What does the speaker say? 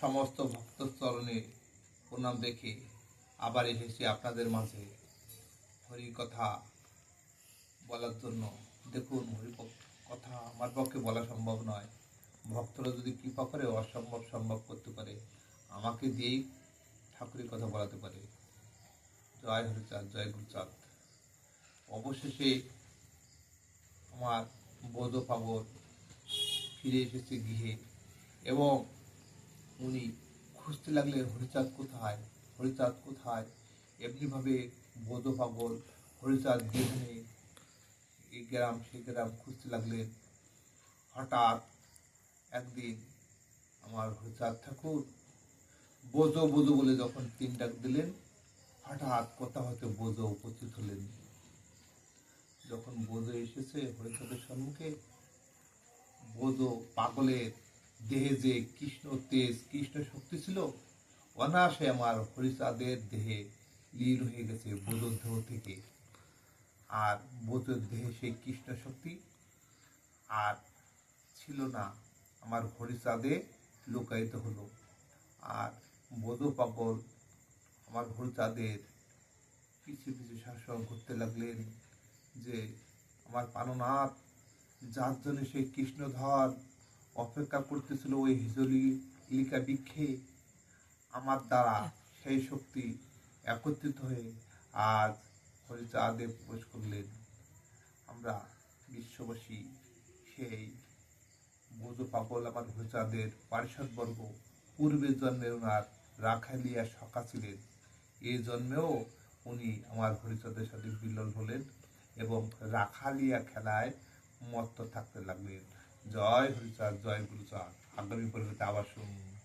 সমস্ত ভক্তচরণে প্রণাম দেখে আবার এসেছি আপনাদের মাঝে। হরি কথা বলার জন্য। দেখুন, হরি কথা আমার পক্ষে বলা সম্ভব নয়। ভক্তরা যদি কৃপা করে, অসম্ভব সম্ভব করতে পারে। আমাকে দিয়েই ঠাকুরের কথা বলাতে পারে। জয় হরিচাঁদ, জয় গুরুচাঁদ। অবশেষে আমার বোধ পাগল ফিরে এসেছে গৃহে এবং উনি খুঁজতে লাগলেন হরিচাঁদ কোথায়? হরিচাঁদ কোথায়? এমনিভাবে বোধ পাগল হরিচাঁদ যেখানে এই গ্রাম সে গ্রাম খুঁজতে লাগলেন হঠাৎ একদিন আমার হরিচাঁদ ঠাকুর বোঝো বোঝো বলে যখন তিন ডাক দিলেন, হঠাৎ কোথা হতে বোঝো উপস্থিত হলেন। যখন বোঝো এসেছে হরিচাঁদের সম্মুখে বোঝো পাগলের দেহে যে কৃষ্ণ তেজ, কৃষ্ণ শক্তি ছিল, অনায়াসে আমার হরিচাঁদের দেহে লীন হয়ে গেছে বোধর দেহ থেকে। আর বোধর দেহে সেই কৃষ্ণ শক্তি আর ছিল না। আমার হরিচাঁদে লুকায়িত হলো। আর বোধ পাগল আমার হরিচাঁদের পিছু পিছু শাসন করতে লাগলেন যে আমার পাননাথ, যার জন্য সেই কৃষ্ণধর অপেক্ষা করতেছিল ওই হিজলি লিকা বৃক্ষে আমার দ্বারা সেই শক্তি একত্রিত হয়ে আজ হরিচাঁদে প্রবেশ করলেন। আমরা বিশ্ববাসী সেই বোধ পাগল আমার হরিচাঁদের পারিষদবর্গ পূর্বের জন্মে ওনার রাখালিয়া সখা ছিলেন। এই জন্মেও উনি আমার হরিচাঁদের সাথে বিলল হলেন এবং রাখালিয়া খেলায় মত্ত থাকতে লাগলেন। জয় হরিচাঁদ জয় গুরুচাঁদ আগামী পর্বতে আবার শুনুন